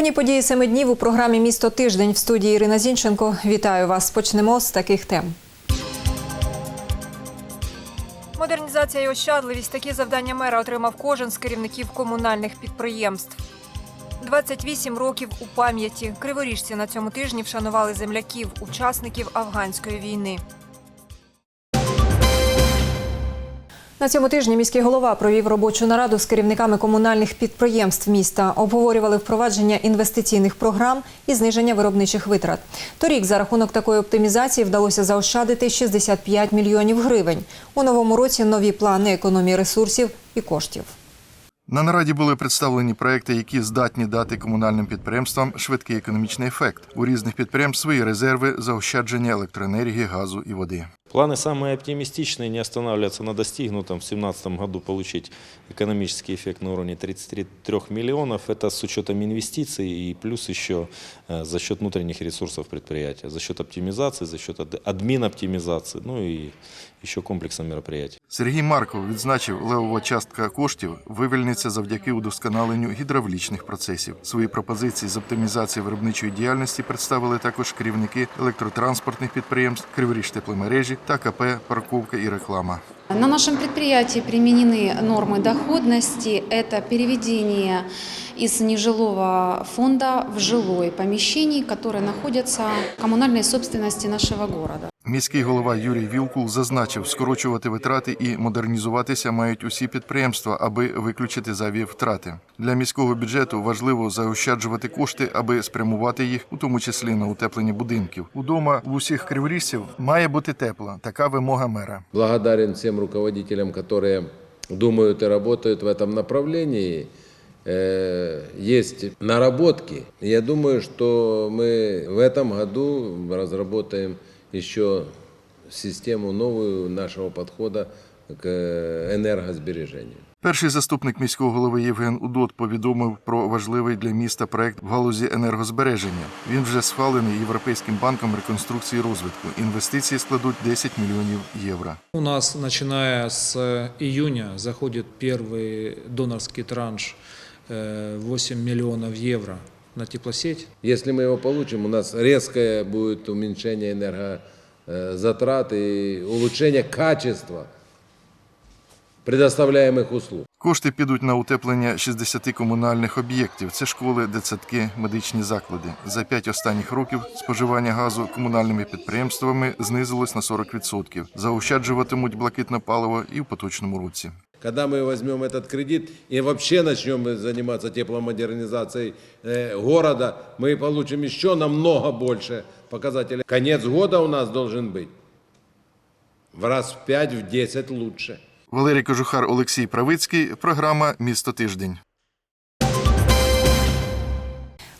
Головні події семи днів у програмі Місто тиждень в студії Ірина Зінченко. Вітаю вас. Почнемо з таких тем. Модернізація і ощадливість такі завдання мера отримав кожен з керівників комунальних підприємств. 28 років у пам'яті. Криворіжці на цьому тижні вшанували земляків, учасників афганської війни. На цьому тижні міський голова провів робочу нараду з керівниками комунальних підприємств міста. Обговорювали впровадження інвестиційних програм і зниження виробничих витрат. Торік за рахунок такої оптимізації вдалося заощадити 65 мільйонів гривень. У новому році нові плани економії ресурсів і коштів. На нараді були представлені проекти, які здатні дати комунальним підприємствам швидкий економічний ефект. У різних підприємств свої резерви заощадження електроенергії, газу і води. Планы самые оптимистичные, не останавливаться на достигнутом. В 2017 году получить экономический эффект на уровне 33 миллионов. Это с учетом инвестиций и плюс еще э, за счет внутренних ресурсов предприятия. За счет оптимизации, за счет ад- админ-оптимизации, ну и еще комплексом мероприятий. Сергій Марков відзначив, левова частка коштів вивільниться завдяки удосконаленню гідравлічних процесів. Свої пропозиції з оптимізації виробничої діяльності представили також керівники електротранспортних підприємств, Криворіж тепломережі та КП Парковка і реклама. На нашем предприятии применены нормы доходности. Это переведение из нежилого фонда в жилой помещений, которые находятся в коммунальной собственности нашего города. Міський голова Юрій Вілкул зазначив, скорочувати витрати і модернізуватися мають усі підприємства, аби виключити зайві втрати. Для міського бюджету важливо заощаджувати кошти, аби спрямувати їх, у тому числі на утеплення будинків. Удома в усіх криворіжців має бути тепло. Така вимога мера. Благодарен всем руководителям, которые думают и работают в этом направлении. Э, Есть наработки. Я думаю, что мы в этом году разработаем еще систему новую нашего подхода к энергосбережению. Перший заступник міського голови Євген Удот повідомив про важливий для міста проект в галузі енергозбереження. Він вже схвалений Європейським банком реконструкції і розвитку. Інвестиції складуть 10 мільйонів євро. У нас, начиная с июня, заходит первый донорский транш э, 8 миллионов евро на теплосеть. Если мы его получим, у нас резкое будет уменьшение энергозатрат и улучшение качества предоставляемых услуг. Кошти підуть на утеплення 60 комунальних об'єктів. Це школи, дитсадки, медичні заклади. За п'ять останніх років споживання газу комунальними підприємствами знизилось на 40%. Заощаджуватимуть блакитне паливо і в поточному році. Когда мы возьмем этот кредит и вообще начнем заниматься тепломодернизацией э, города, мы получим еще намного больше показателей. Конец года у нас должен быть в раз в 5, в 10 лучше. Валерій Кожухар, Олексій Правицький. Програма Місто тиждень.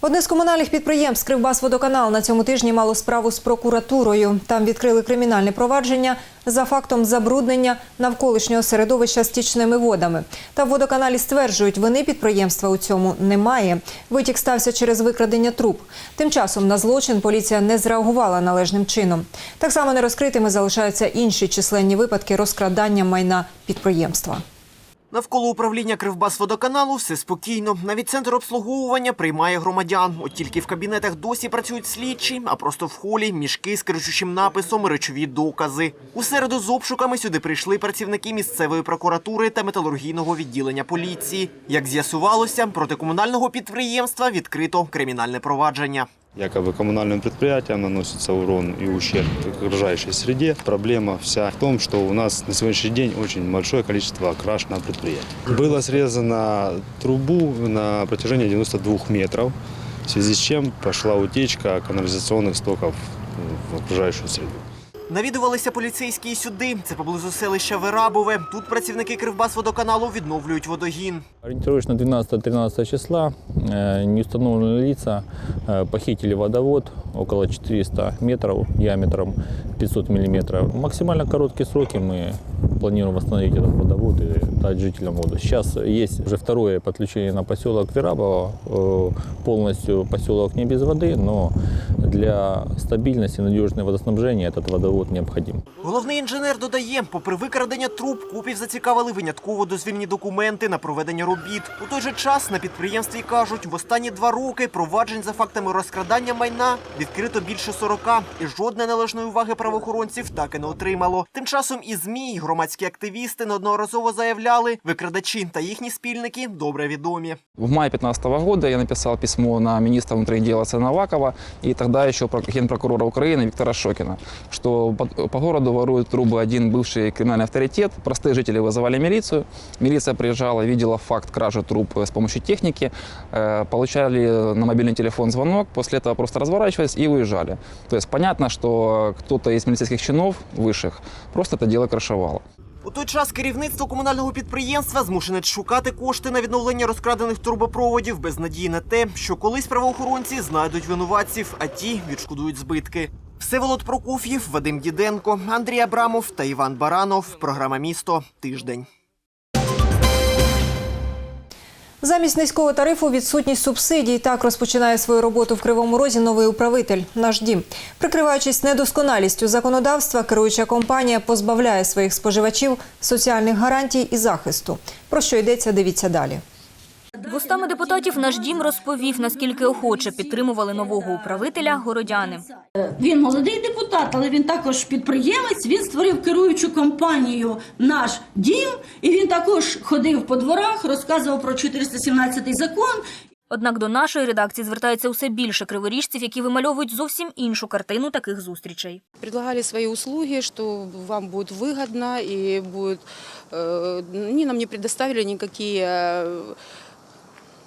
Одне з комунальних підприємств Кривбасводоканал на цьому тижні мало справу з прокуратурою. Там відкрили кримінальне провадження за фактом забруднення навколишнього середовища стічними водами. Та в водоканалі стверджують, вини підприємства у цьому немає. Витік стався через викрадення труб. Тим часом на злочин поліція не зреагувала належним чином. Так само нерозкритими залишаються інші численні випадки розкрадання майна підприємства. Навколо управління Кривбасводоканалу все спокійно. Навіть центр обслуговування приймає громадян. От тільки в кабінетах досі працюють слідчі, а просто в холі мішки з кричущим написом речові докази. У середу з обшуками сюди прийшли працівники місцевої прокуратури та металургійного відділення поліції. Як з'ясувалося, проти комунального підприємства відкрито кримінальне провадження. Якобы коммунальным предприятиям наносится урон и ущерб окружающей среде. Проблема вся в том, что у нас на сегодняшний день очень большое количество краж на предприятии. Было срезано трубу на протяжении 92 метров, в связи с чем пошла утечка канализационных стоков в окружающую среду. Навідувалися поліцейські і сюди. Це поблизу селища Верабове. Тут працівники Кривбасводоканалу відновлюють водогін. Ориентировочно 12-13 числа э, неустановленные лица э, похитили водовод около 400 метров диаметром 500 миллиметров. Максимально короткие сроки мы планируем восстановить этот водовод и дать жителям воду. Сейчас есть уже второе подключение на поселок Верабово. Э, Полностью поселок не без воды, но для стабильности и надежного водоснабжения этот водовод необходим. Головний інженер додає, попри викрадення труб, купів зацікавили винятково дозвільні документи на проведення робіт. У той же час на підприємстві кажуть, в останні два роки проваджень за фактами розкрадання майна відкрито більше 40, і жодної належної уваги правоохоронців так і не отримало. Тим часом і ЗМІ, і громадські активісти неодноразово заявляли, викрадачі та їхні спільники добре відомі. В мае 2015 года я написал письмо на министра внутренних дел Арсена Авакова и тогда еще про- генпрокурора Украины Виктора Шокина, что по, по городу ворует трубы один бывший криминальный авторитет. Простые жители вызывали милицию. Милиция приезжала, видела факт кражи труб э, с помощью техники, э, получали на мобильный телефон звонок, после этого просто разворачивались и уезжали. То есть понятно, что кто-то из милицейских чинов высших просто это дело крышевал. У той час керівництво комунального підприємства змушене шукати кошти на відновлення розкрадених трубопроводів без надії на те, що колись правоохоронці знайдуть винуватців, а ті відшкодують збитки. Всеволод Прокоф'єв, Вадим Діденко, Андрій Абрамов та Іван Баранов. Програма Місто. Тиждень. Замість низького тарифу відсутність субсидій. Так розпочинає свою роботу в Кривому Розі новий управитель «Наш дім». Прикриваючись недосконалістю законодавства, керуюча компанія позбавляє своїх споживачів соціальних гарантій і захисту. Про що йдеться, дивіться далі. Вустами депутатів наш дім розповів, наскільки охоче підтримували нового управителя городяни. Він молодий депутат, але він також підприємець. Він створив керуючу компанію Наш дім, і він також ходив по дворах, розказував про 417 закон. Однак до нашої редакції звертається усе більше криворіжців, які вимальовують зовсім іншу картину таких зустрічей. Предлагали свои услуги, что вам будет выгодно и будет... э, Они нам не предоставили никакие э,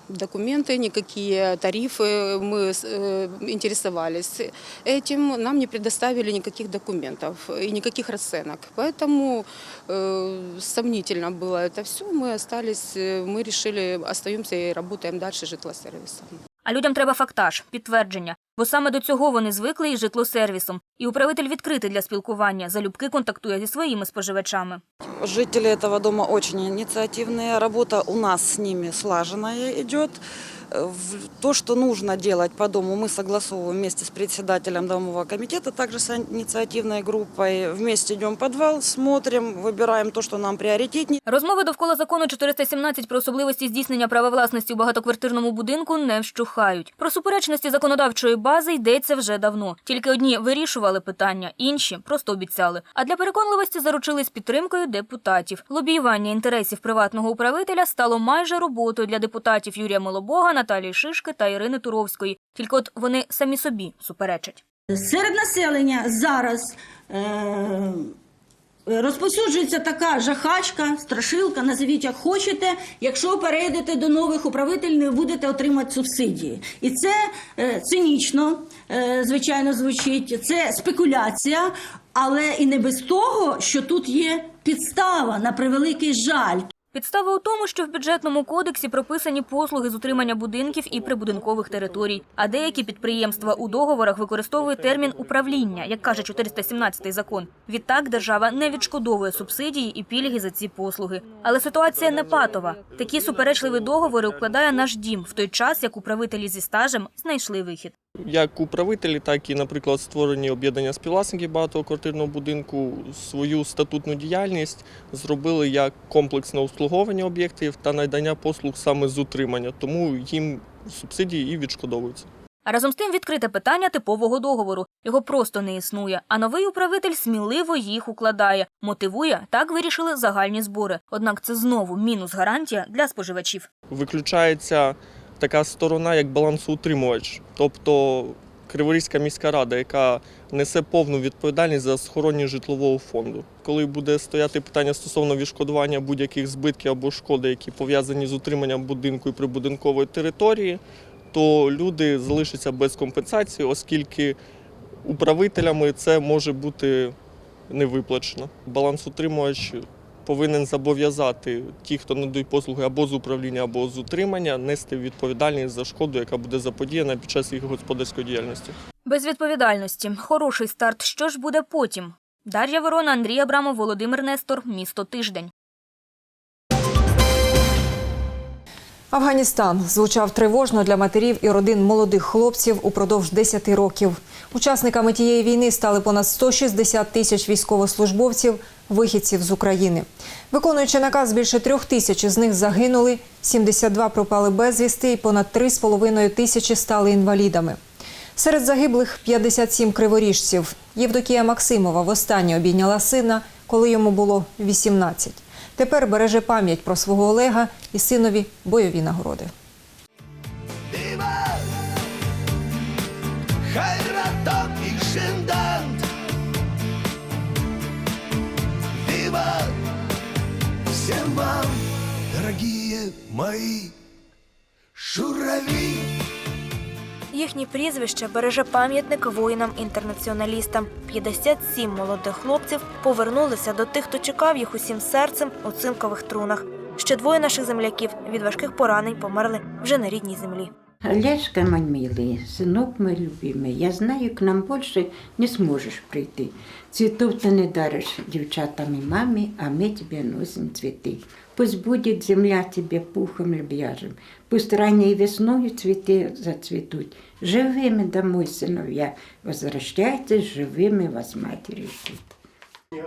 документы, никакие тарифы. Мы э, интересовались этим, нам не предоставили никаких документов и никаких расценок. Поэтому э, сомнительно было это все. Мы остались, э, мы решили, остаемся и работаем дальше житлосервисом. А людям треба фактаж, підтвердження. Бо саме до цього вони звикли із житлосервісом. І управитель відкритий для спілкування, залюбки контактує зі своїми споживачами. Жителі цього дому очень ініціативні. Робота у нас з ними слажена идет. Э, в- То, что нужно делать по дому, мы согласовываем вместе с председателем домового комитета, также с инициативной группой. Вместе идем в подвал, смотрим, выбираем то, что нам приоритетнее. Розмови довкола закону 417 про особливості здійснення права власності у багатоквартирному будинку не вщухають. Про суперечності законодавчої бази йдеться вже давно. Тільки одні вирішували питання, інші просто обіцяли. А для переконливості заручились підтримкою депутатів. Лобіювання інтересів приватного управителя стало майже роботою для депутатів Юрія Милобога, Наталії Шишки та Ірини Туровської. Тільки от вони самі собі суперечать. Серед населення зараз е- розповсюджується така жахачка, страшилка, називіть як хочете. Якщо перейдете до нових управителів, не будете отримати субсидії. І це е, цинічно, е, звичайно, звучить. Це спекуляція, але і не без того, що тут є підстава на превеликий жаль. Підстава у тому, що в бюджетному кодексі прописані послуги з утримання будинків і прибудинкових територій. А деякі підприємства у договорах використовують термін управління, як каже 417 закон. Відтак держава не відшкодовує субсидії і пільги за ці послуги. Але ситуація не патова. Такі суперечливі договори укладає наш дім в той час, як управителі зі стажем знайшли вихід. Як управителі, так і, наприклад, створені об'єднання співвласників багатоквартирного будинку свою статутну діяльність зробили як комплексне обслуговування об'єктів та надання послуг саме з утримання, тому їм субсидії і відшкодовуються. Разом з тим відкрите питання типового договору. Його просто не існує. А новий управитель сміливо їх укладає. Мотивує, так вирішили загальні збори. Однак це знову мінус гарантія для споживачів. Виключається така сторона, як балансоутримувач, тобто Криворізька міська рада, яка несе повну відповідальність за схоронення житлового фонду. Коли буде стояти питання стосовно відшкодування будь-яких збитків або шкоди, які пов'язані з утриманням будинку і прибудинкової території, то люди залишаться без компенсації, оскільки управителями це може бути не виплачено. Балансоутримувач повинен зобов'язати ті, хто надають послуги або з управління, або з утримання, нести відповідальність за шкоду, яка буде заподіяна під час їх господарської діяльності. Без відповідальності. Хороший старт. Що ж буде потім? Дар'я Ворона, Андрій Абрамов, Володимир Нестор. Місто Тиждень. Афганістан звучав тривожно для матерів і родин молодих хлопців упродовж 10 років. Учасниками тієї війни стали понад 160 тисяч військовослужбовців, вихідців з України. Виконуючи наказ, більше трьох тисяч з них загинули, 72 пропали безвісти і понад 3,5 тисячі стали інвалідами. Серед загиблих 57 криворіжців. Євдокія Максимова востаннє обійняла сина, коли йому було 18. Тепер береже пам'ять про свого Олега і синові бойові нагороди. Дорогие жураві. шурави Їхні прізвища береже пам'ятник воїнам-інтернаціоналістам. 57 молодих хлопців повернулися до тих, хто чекав їх усім серцем у цинкових трунах. Ще двоє наших земляків від важких поранень померли вже на рідній землі. Олежка, мой милый, сынок мой любимый, я знаю, к нам больше не сможешь прийти. Цветов ты не даришь девчатам и маме, а мы тебе носим цветы. Пусть будет земля тебе пухом лебяжим, пусть ранней весною цветы зацветут. Живыми домой, сыновья, возвращайтесь живыми вас матери ждут.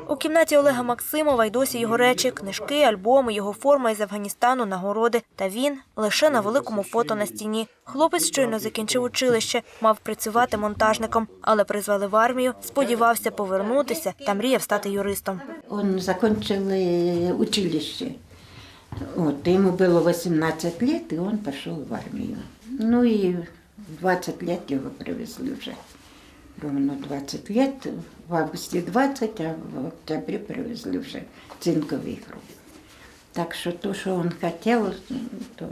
У кімнаті Олега Максимова й досі його речі, книжки, альбоми, його форма із Афганістану, нагороди. Та він лише на великому фото на стіні. Хлопець щойно закінчив училище, мав працювати монтажником, але призвали в армію, сподівався повернутися та мріяв стати юристом. Он закончил э, училище. Вот, ему было 18 лет, и он пошел в армию. Ну в 20 лет его привезли уже. Ровно 20 лет, в августе 20, а в октябре привезли уже цинковый гроб. Так что то, что он хотел, то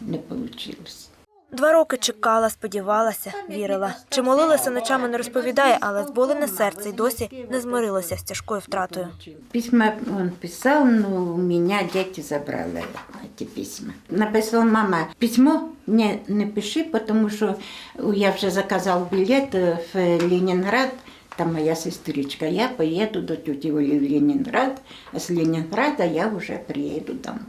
не получилось. Два роки чекала, сподівалася, вірила. Чи молилася ночами, не розповідає, але зболене серце й досі не змирилося з тяжкою втратою. Письма он писал, но у меня дети забрали эти письма. Написала мама, письмо мне не пиши, потому что я уже заказал билет в Ленинград, там моя сестричка. Я поеду до тети Оли в Ленинград, а с Ленинграда я уже приеду домой.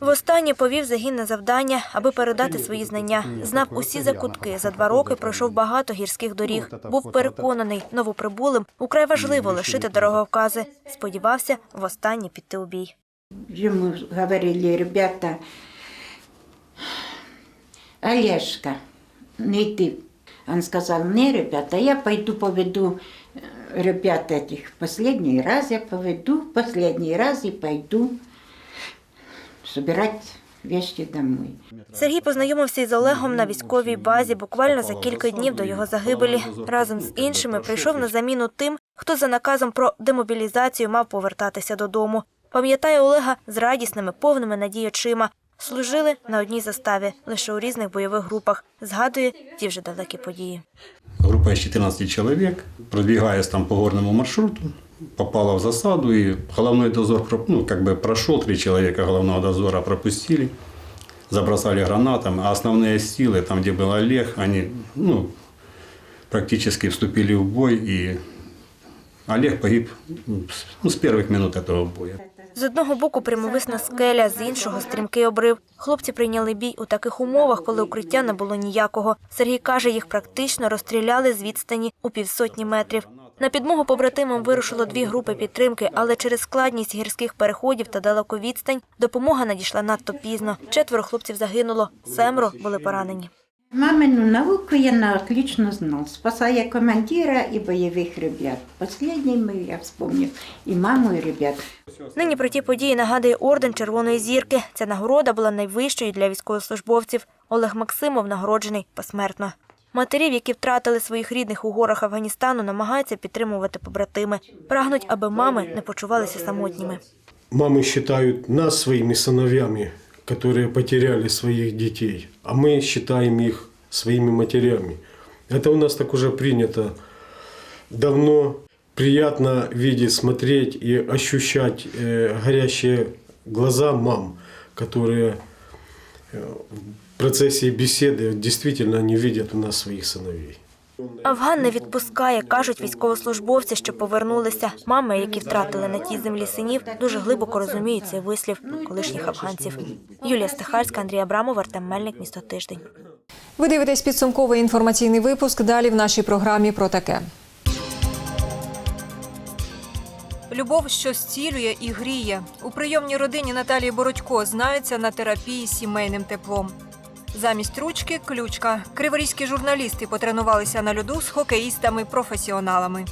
Востаннє повів загін на завдання, аби передати свої знання. Знав усі закутки. За два роки пройшов багато гірських доріг. Був переконаний, новоприбулим украй важливо лишити дороговкази. Сподівався востаннє піти у бій. Ему говорили, ребята, Олежка, не иди. Он сказал, не, ребята, я пойду поведу э, ребят этих. Последний раз я поведу, последний раз и пойду собирать вещи домой. Сергій познайомився із Олегом на військовій базі буквально за кілька днів до його загибелі. Разом з іншими прийшов на заміну тим, хто за наказом про демобілізацію мав повертатися додому. Пам'ятає Олега з радісними, повними надій очима. Служили на одній заставі, лише у різних бойових групах. Згадує ті вже далекі події. Група із 14 человек, продвигаясь там по горному маршруту, попала в засаду, и головной дозор про- ну, как бы прошел, три человека головного дозора пропустили, забросали гранатами, а основные силы, там, где был Олег, они ну, практически вступили в бой, и Олег погиб ну, с первых минут этого боя. З одного боку прямовисна скеля, з іншого стрімкий обрив. Хлопці прийняли бій у таких умовах, коли укриття не було ніякого. Сергій каже, їх практично розстріляли з відстані у півсотні метрів. На підмогу побратимам вирушило дві групи підтримки, але через складність гірських переходів та далеку відстань допомога надійшла надто пізно. Четверо хлопців загинуло, семеро були поранені. Мамину науку я на отлично знал, спасая командира и боевых ребят. Последними я вспомнил и маму, и ребят. Нині про ті події нагадує орден Червоної зірки. Ця нагорода була найвищою для військовослужбовців. Олег Максимов нагороджений посмертно. Матерів, які втратили своїх рідних у горах Афганістану, намагаються підтримувати побратими. Прагнуть, аби мами не почувалися самотніми. Мамы считают нас своими сыновьями, которые потеряли своих детей, а мы считаем их своими матерями. Это у нас так уже принято давно. Приятно видеть, смотреть и ощущать э, горящие глаза мам, которые э, в процессе беседы действительно они видят у нас своих сыновей. Афган не відпускає, кажуть військовослужбовці, що повернулися. Мами, які втратили на тій землі синів, дуже глибоко розуміють цей вислів колишніх афганців. Юлія Стихарська, Андрій Абрамов, Артем Мельник, місто Тиждень. Ви дивитесь підсумковий інформаційний випуск. Далі в нашій програмі про таке. Любов, що зцілює і гріє. У прийомній родині Наталії Бородько знаються на терапії сімейним теплом. Замість ручки ключка. Криворізькі журналісти потренувалися на льоду з хокеїстами-професіоналами.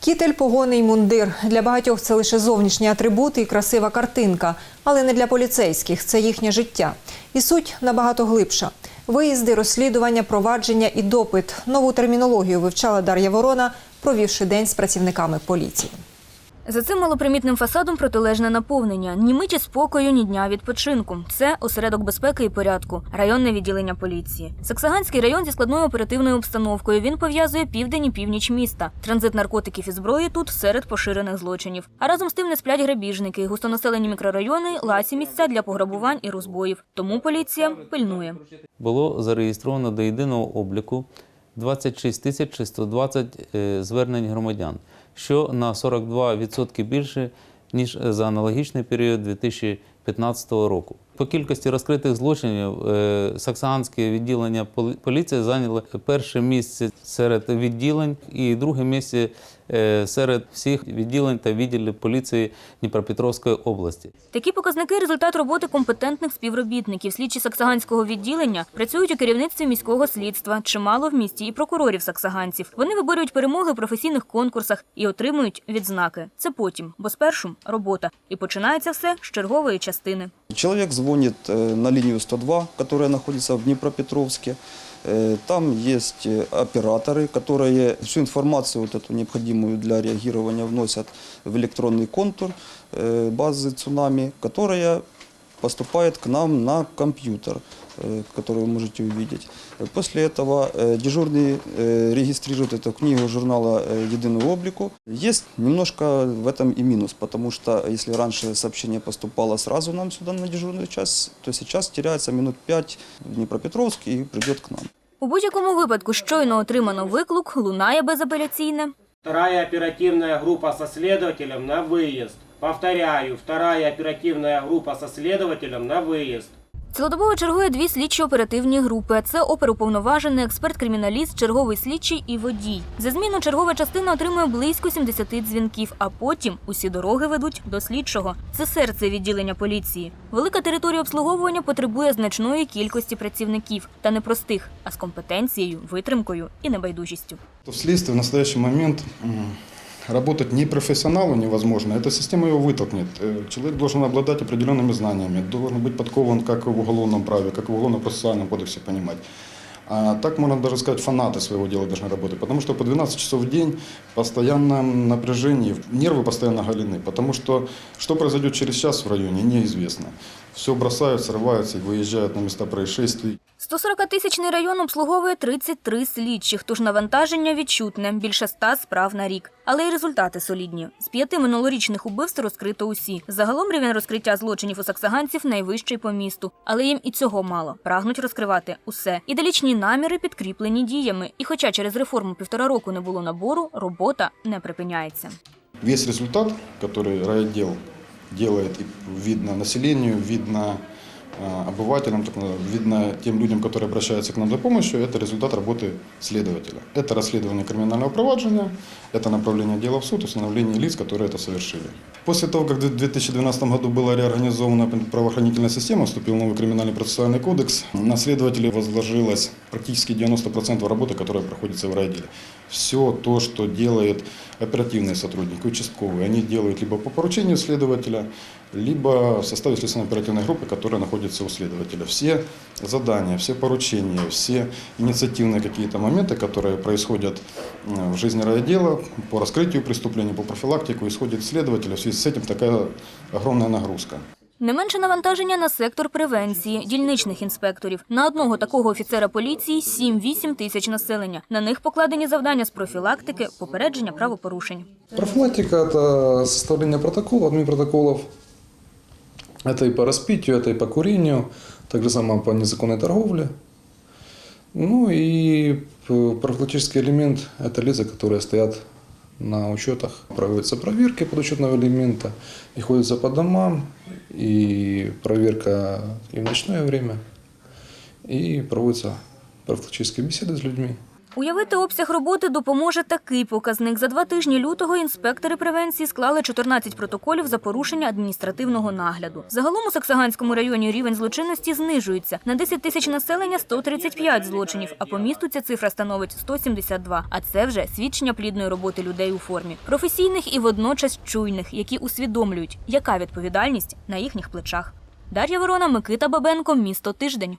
Кітель, погони й мундир. Для багатьох це лише зовнішні атрибути і красива картинка, але не для поліцейських. Це їхнє життя. І суть набагато глибша. Виїзди, розслідування, провадження і допит. Нову термінологію вивчала Дар'я Ворона, провівши день з працівниками поліції. За цим малопримітним фасадом протилежне наповнення. Ні миті спокою, ні дня відпочинку. Це осередок безпеки і порядку, районне відділення поліції. Саксаганський район зі складною оперативною обстановкою. Він пов'язує південь і північ міста. Транзит наркотиків і зброї тут серед поширених злочинів. А разом з тим не сплять грабіжники, густонаселені мікрорайони, ласі місця для пограбувань і розбоїв. Тому поліція пильнує. було зареєстровано до єдиного обліку 26 тисяч 620 е, звернень громадян, що на 42% більше, ніж за аналогічний період 2015 року. По кількості розкритих злочинів Саксанське Саксаганське відділення поліції зайняло перше місце серед відділень і друге місце е, серед всіх відділень та відділів поліції Дніпропетровської області. Такі показники результат роботи компетентних співробітників. Слідчі саксаганського відділення працюють у керівництві міського слідства. Чимало в місті і прокурорів саксаганців. Вони виборюють перемоги в професійних конкурсах і отримують відзнаки. Це потім, бо спершу робота. І починається все з чергової частини. Человек звонит э, на линию 102, которая находится в Днепропетровске. Э, Там есть э, операторы, которые всю информацию вот эту необходимую для реагирования вносят в электронный контур э, базы цунами, которая поступает к нам на компьютер, э, который вы можете увидеть. Э, После этого э, дежурный э, регистрирует эту книгу журнала э, «Единого облику». Есть немножко в этом и минус, потому что если раньше сообщение поступало сразу нам сюда на дежурную часть, то сейчас теряется минут пять в Днепропетровск и придет к нам. У будь-якому випадку щойно отримано виклик, лунає безапеляційне. Вторая оперативная группа со следователем на выезд. Повторяю, вторая оперативная группа со следователем на выезд. Цілодобово чергує дві слідчо-оперативні групи. а Це оперуповноважений експерт-криміналіст, черговий слідчий і водій. За зміну чергова частина отримує близько 70 дзвінків, а потім усі дороги ведуть до слідчого. Це серце відділення поліції. Велика територія обслуговування потребує значної кількості працівників, та не простих, а з компетенцією, витримкою і небайдужістю. В следствии в настоящий момент работать непрофессионалу невозможно. Эта система его вытолкнет. Э, Человек должен обладать определенными знаниями, должен быть подкован как в уголовном праве, как в уголовно-процессуальном кодексе понимать. А так можно даже сказать, фанаты своего дела должны работать, потому что по 12 часов в день в напряжении, нервы постоянно голены, потому что что произойдет через час в районе, неизвестно. Все бросают, срываются и выезжают на места происшествий. 140-тисячний район обслуговує 33 слідчих, тож навантаження відчутне – більше 100 справ на рік. Але й результати солідні. З п'яти минулорічних убивств розкрито усі. Загалом рівень розкриття злочинів у саксаганців найвищий по місту. Але їм і цього мало. Прагнуть розкривати усе. Ідеалічні наміри підкріплені діями. І хоча через реформу півтора року не було набору, робота не припиняється. Весь результат, райотдел делает, и видно населению, видно обывателям, так, э, видно тем людям, которые обращаются к нам за помощью, это результат работы следователя. Это расследование криминального проваджения, это направление дела в суд, установление лиц, которые это совершили. После того, как в 2012 году была реорганизована правоохранительная система, вступил новый криминальный процессуальный кодекс, на следователей возложилось практически 90% работы, которая проходится в райотделе. Все то, что делает оперативные сотрудники, участковые, они делают либо по поручению следователя, либо в составе следственно-оперативной группы, которая находится у следователя. Все задания, все поручения, все инициативные какие-то моменты, которые происходят э, в жизни райотдела по раскрытию преступлений, по профилактику, исходит следователя. В связи с этим такая огромная нагрузка. Не менше навантаження на сектор превенції, дільничних інспекторів. На одного такого офіцера поліції 7-8 тисяч населення. На них покладені завдання з профілактики, попередження правопорушень. Профилактика – это составление протоколов, админпротоколов Это и по распитию, это и по курению, так же само по незаконной торговле. Ну и п- профилактический элемент – это лица, которые стоят на учетах. Проводятся проверки подучетного элемента, и ходятся по домам, и проверка и в ночное время, и проводятся профилактические беседы с людьми. Уявити обсяг роботи допоможе такий показник. За два тижні лютого інспектори превенції склали 14 протоколів за порушення адміністративного нагляду. Загалом у Саксаганському районі рівень злочинності знижується. На 10 тисяч населення 135 злочинів, а по місту ця цифра становить 172. А це вже свідчення плідної роботи людей у формі. Професійних і водночас чуйних, які усвідомлюють, яка відповідальність на їхніх плечах. Дар'я Ворона, Микита Бабенко, місто Тиждень.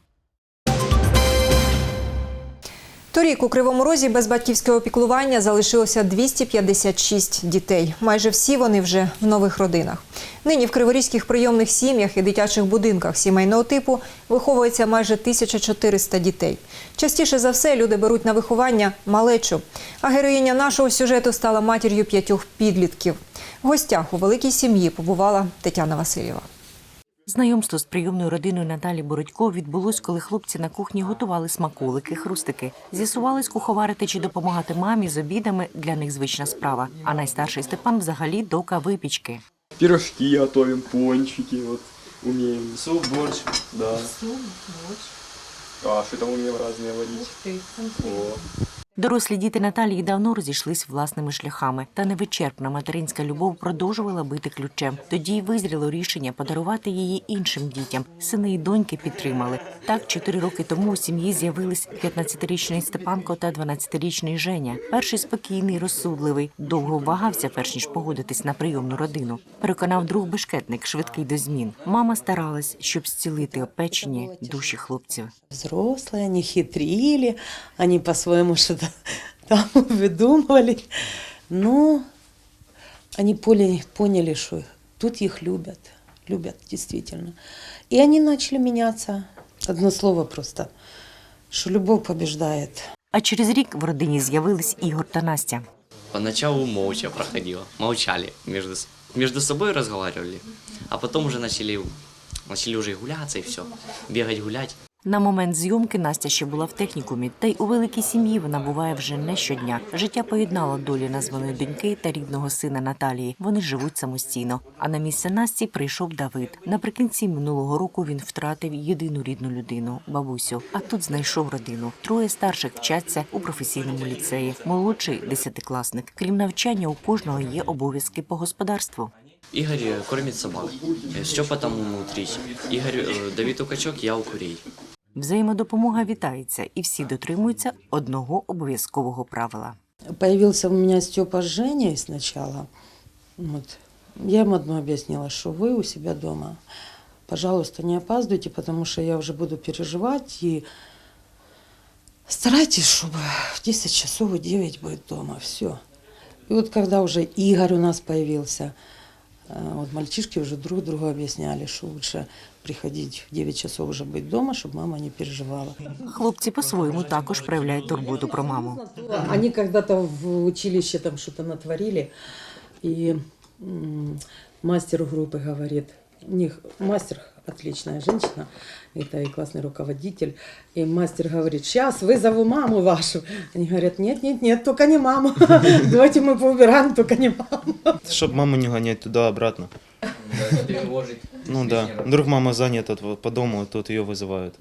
Торік у Кривому Розі без батьківського піклування залишилося 256 дітей. Майже всі вони вже в нових родинах. Нині в криворізьких прийомних сім'ях і дитячих будинках сімейного типу виховується майже 1400 дітей. Частіше за все люди беруть на виховання малечу. А героїня нашого сюжету стала матір'ю п'ятьох підлітків. В гостях у великій сім'ї побувала Тетяна Васильєва. Знайомство з прийомною родиною Наталі Бородько відбулось, коли хлопці на кухні готували смаколики, хрустики. З'ясувались куховарити чи допомагати мамі з обідами для них звична справа. А найстарший Степан взагалі дока випічки. Пирожки готовим, пончики, вот умеем. Суп, борщ, да. Суп, борщ. Каши там умеем разные варить. О. Дорослі діти Наталії давно розійшлись власними шляхами, та невичерпна материнська любов продовжувала бити ключем. Тоді й визріло рішення подарувати її іншим дітям. Сини і доньки підтримали. Так, чотири роки тому у сім'ї з'явились 15-річний Степанко та 12-річний Женя. Перший спокійний, розсудливий, довго вагався, перш ніж погодитись на прийомну родину. Переконав друг бешкетник, швидкий до змін. Мама старалась, щоб зцілити опечені душі хлопців. взрослые, они хитрили, они по-своему что-то там выдумывали. Но они поняли, поняли, что тут их любят, любят действительно. И они начали меняться. Одно слово просто, что любовь побеждает. А через рік в родині з'явились Ігор та Настя. Поначалу молча проходило, молчали, между, с- между собой разговаривали, а потом уже начали, начали уже гуляться и все, бегать гулять. На момент зйомки Настя ще була в технікумі, та й у великій сім'ї вона буває вже не щодня. Життя поєднало долі названої доньки та рідного сина Наталії. Вони живуть самостійно. А на місце Насті прийшов Давид. Наприкінці минулого року він втратив єдину рідну людину бабусю. А тут знайшов родину. Троє старших вчаться у професійному ліцеї. Молодший десятикласник. Крім навчання, у кожного є обов'язки по господарству. Игорь э, кормит собак, э, Степа там внутри, Игорь, э, Давид у качок, я у курей. Взаємодопомога вітається, і всі дотримуються одного обов'язкового правила. Появился у меня Степа с Женей сначала. Вот. Я им одно объяснила, что вы у себя дома. Пожалуйста, не опаздывайте, потому что я уже буду переживать. И старайтесь, чтобы в 10 часов и 9 быть дома. Все. И вот когда уже Игорь у нас появился, э, вот мальчишки уже друг другу объясняли, что лучше приходить в 9 часов уже быть дома, чтобы мама не переживала. Хлопці по-своєму також проявляють турботу про маму. Они когда-то в училище там что-то натворили, и м, мастер группы говорит, у них мастер отличная женщина, это и классный руководитель, и мастер говорит, сейчас вызову маму вашу. Они говорят, нет, нет, нет, только не маму, давайте мы поубираем, только не маму. Чтобы маму не гонять туда-обратно. Ну да. Вдруг мама занята вот по дому, тут ее вызывают.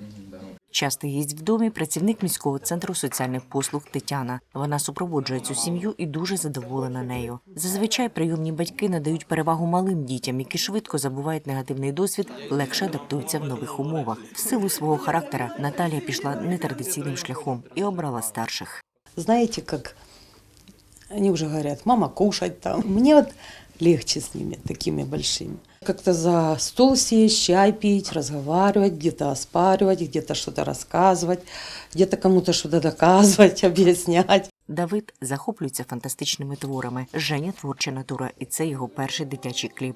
Часто їсть в домі працівник міського центру соціальних послуг Тетяна. Вона супроводжує цю сім'ю і дуже задоволена нею. Зазвичай прийомні батьки надають перевагу малим дітям, які швидко забувають негативний досвід, легше адаптуються в нових умовах. В силу свого характера Наталія пішла нетрадиційним шляхом і обрала старших. Знаете, как они уже говорят, мама, кушать там. Мне вот легче с ними, такими большими. Как-то за стол сесть, чай пить, разговаривать, где-то оспаривать, где-то что-то рассказывать, где-то кому-то что-то доказывать, объяснять. Давид захоплюється фантастичними творами. Женя творча натура, і це його перший дитячий кліп.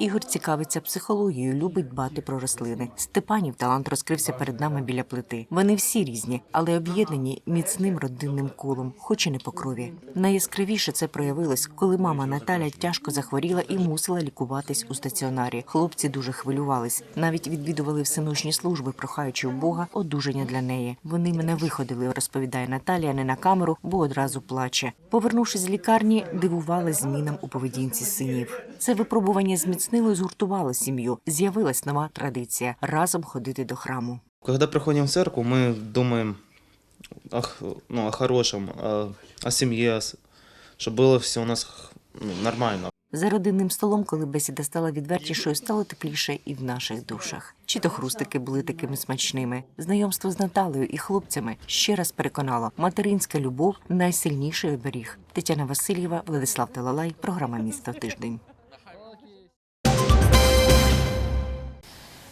Ігор цікавиться психологією, любить дбати про рослини. Степанів талант розкрився перед нами біля плити. Вони всі різні, але об'єднані міцним родинним колом, хоч і не по крові. Найяскравіше це проявилось, коли мама Наталя тяжко захворіла і мусила лікуватись у стаціонарі. Хлопці дуже хвилювались. Навіть відвідували всеночні служби, прохаючи у Бога одужання для неї. Вони мене виходили, розповідає Наталія не на камеру, бо одразу плаче. Повернувшись з лікарні, дивувалась змінам у поведінці синів. Це випробування зміцнило і згуртувало сім'ю. З'явилась нова традиція разом ходити до храму. Когда приходим в церковь, мы думаем о, х- ну, о хорошем, о, о семье, чтобы было все у нас х- ну, нормально. За родинним столом, коли бесіда стала відвертішою, стало тепліше і в наших душах. Чи то хрустики були такими смачними. Знайомство з Наталею і хлопцями ще раз переконало, материнська любов найсильніший оберіг. Тетяна Васильєва, Владислав Талалай, програма Місто тиждень.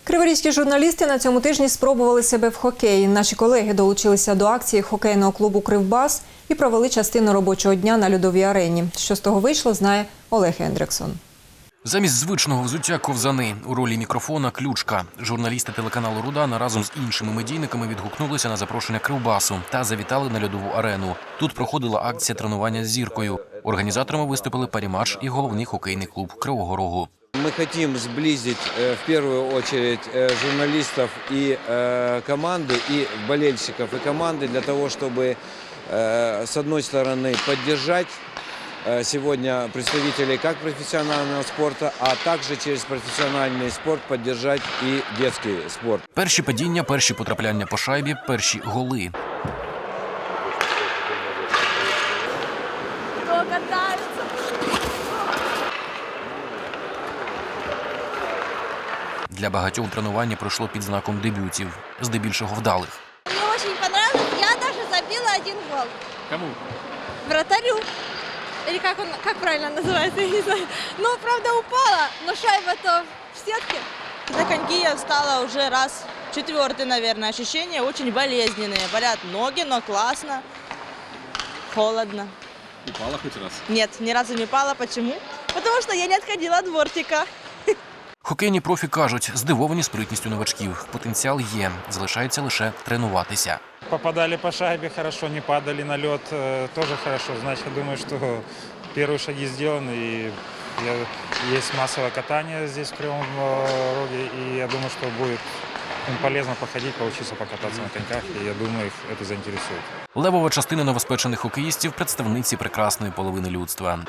Криворізькі журналісти на цьому тижні спробували себе в хокеї. Наші колеги долучилися до акції хокейного клубу Кривбас і провели частину робочого дня на льодовій арені. Що з того вийшло, знає Олег Ендрексон. Замість звичного взуття ковзани у ролі мікрофона ключка. Журналісти телеканалу Рудана разом з іншими медійниками відгукнулися на запрошення Кривбасу та завітали на льодову арену. Тут проходила акція тренування з зіркою. Організаторами виступили Парімаш і головний хокейний клуб Кривого Рогу. Мы хотим сблизить э, в первую очередь э, журналистов и э, команды, и болельщиков, и команды для того, чтобы э, с одной стороны поддержать э, сегодня представителей как профессионального спорта, а также через профессиональный спорт поддержать и детский спорт. Перші падіння, перші потрапляння по шайбі, перші голи. Кто катается? Для багатьох тренування пройшло під знаком дебютів, здебільшого вдалих. Мне очень понравилось. Я даже забила один гол. Кому? Вратарю. Или как он, как правильно называется, я не знаю. Ну, правда, упала, но шайба-то в сетке. На коньки я встала уже раз четвертый, наверное. Ощущения очень болезненные. Болят ноги, но классно. Холодно. Упала хоч раз. Нет, ни разу не пала. Почему? Потому что я не отходила от бортика. Хокейні профі кажуть, здивовані спритністю новачків. Потенціал є, залишається лише тренуватися. Попадали по шайбе хорошо, не падали на лед э, тоже хорошо. Значит, я думаю, что первые шаги сделаны. И я- есть массовое катание здесь в Кривом э, Роге. И я думаю, что будет им полезно походить, поучиться покататься на коньках. И я думаю, их это заинтересует. Левова частина новоспечених хокеїстів представниці прекрасної половини людства.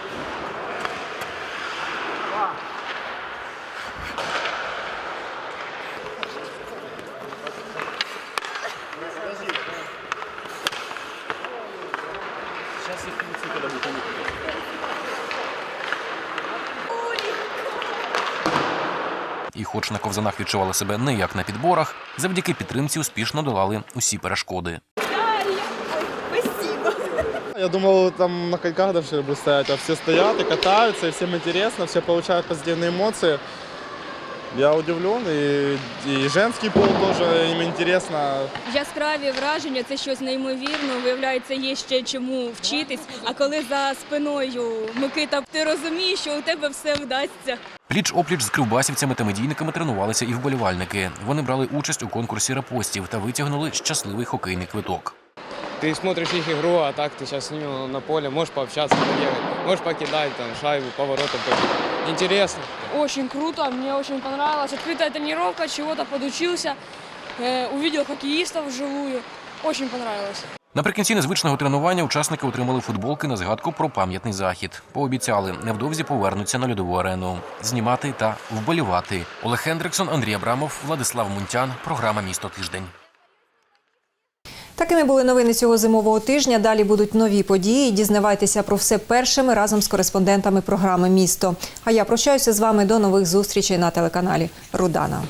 І, на ковзанах відчували себе не як на підборах, завдяки підтримці успішно долали усі перешкоди. Я думал, там на коньках дальше буду стоять, а все стоят и катаются, и всем интересно, все получают позитивные эмоции. Я удивлен, и, и женский пол тоже, им интересно. Яскраві враження це щось неймовірне. Виявляється, є ще чому вчитись. А коли за спиною Микита, ти розумієш, що у тебе все вдасться. Пліч опліч з кривбасівцями та медійниками тренувалися і вболівальники. Вони брали участь у конкурсі рапостів та витягнули щасливий хокейний квиток. Ты смотришь их игру, а так ты сейчас с ними на поле, можешь пообщаться, побегать, можешь покидать там шайбу, поворотом побить. Интересно. Очень круто, мне очень понравилось. Открытая тренировка, чего-то подучился, э, увидел хоккеистов вживую. Очень понравилось. Наприкінці незвичного тренування учасники отримали футболки на згадку про пам'ятний захід. Пообіцяли, невдовзі повернуться на льодову арену, знімати та вболівати. Олег Хендриксон, Андрій Абрамов, Владислав Мунтян. Програма Місто тиждень. Такими були новини цього зимового тижня. Далі будуть нові події. Дізнавайтеся про все першими разом з кореспондентами програми Місто. А я прощаюся з вами до нових зустрічей на телеканалі Рудана.